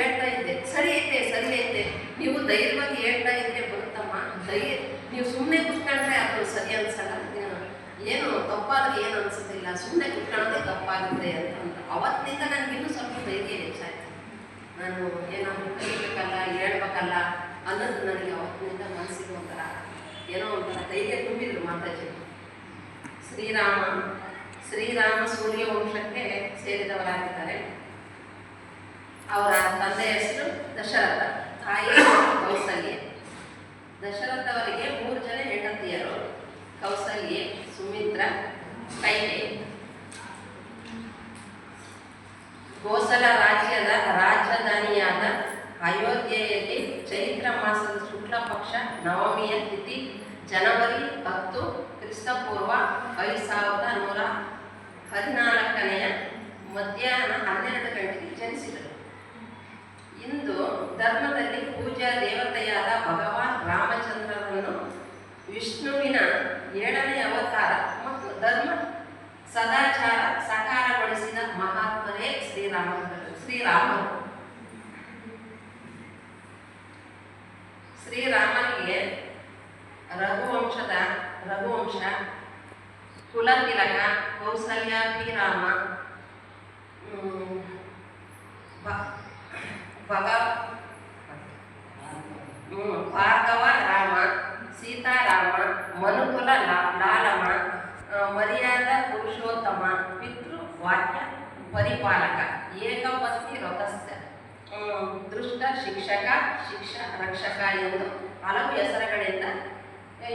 ಹೇಳ್ತಾ ಇದ್ದೆ. ಸರಿ ಐತೆ ಸರಿ ಐತೆ. ನೀವು ಧೈರ್ಯವಾಗಿ ಹೇಳ್ತಾ ಇದ್ರೆ ಬರುತ್ತಮ್ಮ. ಧೈರ್ಯ, ನೀವು ಸುಮ್ಮನೆ ಕುತ್ಕೊಂಡ್ರೆ ಅದು ಸರಿ ಅನ್ಸಲ್ಲ. ಏನು ತಪ್ಪಾದ್ರೆ ಏನು ಅನ್ಸುತ್ತಿಲ್ಲ ಸುಮ್ಮನೆ ಕುತ್ಕೊಳ್ಳೋದೇ ತಪ್ಪಾಗುತ್ತೆ ಅಂತ ಅವತ್ತಿನಿಂದ ನನಗೆ ಇನ್ನೂ ಸ್ವಲ್ಪ ಧೈರ್ಯ ಹೆಚ್ಚಾಯ್ತು. ನಾನು ಏನಾದರೂ ಕಲಿಬೇಕಲ್ಲ, ಹೇಳ್ಬೇಕಲ್ಲ ಅನ್ನೋದು ನನಗೆ ಅವತ್ತಿನಿಂದ ಮನಸ್ಸಿಗೆ ಒಂಥರ ಏನೋ ಒಂಥರ ಧೈರ್ಯ ತುಂಬಿದ್ರು ಮಾತಾಜಿ ಶ್ರೀರಾಮ ಶ್ರೀರಾಮ ಸೂರ್ಯ ವಂಶಕ್ಕೆ ಸೇರಿದವರಾಗಿದ್ದಾರೆ. ಅವರ ತಂದೆ ಹೆಸರು ದಶರಥ. ತಾಯಿ ಕೌಸಲ್ಯ. ದಶರಥ ಅವರಿಗೆ ಮೂರು ಜನ ಹೆಂಡತಿಯರು. ಕೌಸಲ್ಯ, ಸುಮಿತ್ರ ಕೈಕೆ ಗೋಸಲ ರಾಜ್ಯದ ರಾಜಧಾನಿಯಾದ ಅಯೋಧ್ಯೆಯಲ್ಲಿ ಚೈತ್ರ ಮಾಸದ ಶುಕ್ಲ ಪಕ್ಷ ನವಮಿಯ ತಿಥಿ, ಜನವರಿ ಹತ್ತು, ಕ್ರಿಸ್ತಪೂರ್ವ ಐದು ಸಾವಿರದ ನೂರ ಹದಿನಾಲ್ಕನೆಯ ವಿಷ್ಣುವಿನ ಏಳನೇ ಅವತಾರ ಮತ್ತು ಧರ್ಮ ಸದಾಚಾರ ಸಾಕಾರಗೊಳಿಸಿದ ಮಹಾತ್ಮರೇ ಶ್ರೀರಾಮ ಶ್ರೀರಾಮರು ಶ್ರೀರಾಮನಿಗೆ ರಘುವಂಶದ ರಘುವಂಶ ಕುಲತಿಲಕ ಕೌಸಲ್ಯಾಭಿರಾಮ ಹ್ಮ್, ಭ- ಭಗ ಹ್ಮ್, ಭಾರ್ಗವ ರಾಮ ಸೀತಾರಾಮ ಮನುಕುಲ ಲಾಲಮ ಮರ್ಯಾದ, ಪುರುಷೋತ್ತಮ, ಪಿತೃ, ವಾಕ್ಯ, ಪರಿಪಾಲಕ ಏಕಪತ್ನಿ ರಥಸ್ಥ. ದೃಷ್ಟ, ಶಿಕ್ಷಕ, ಶಿಕ್ಷ, ರಕ್ಷಕ ಎಂದು ಹಲವು ಹೆಸರುಗಳಿಂದ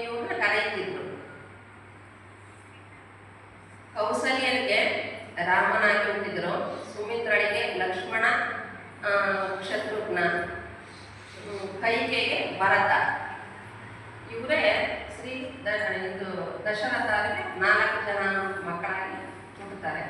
ಇವ್ರನ್ನ ಕರೆಯುತ್ತಿದ್ರು. ಕೌಸಲ್ಯನಿಗೆ ರಾಮನಾಗಿ ಹುಟ್ಟಿದ್ರು ಸುಮಿತ್ರಳಿಗೆ ಲಕ್ಷ್ಮಣ ಶತ್ರುಘ್ನ ಕೈಕೆಗೆ ಭರತ. ಇವರೇ ಇದು ದಶರಥ ಅವರಿಗೆ ನಾಲ್ಕು ಜನ ಮಕ್ಕಳಾಗಿ ಹುಟ್ಟುತ್ತಾರೆ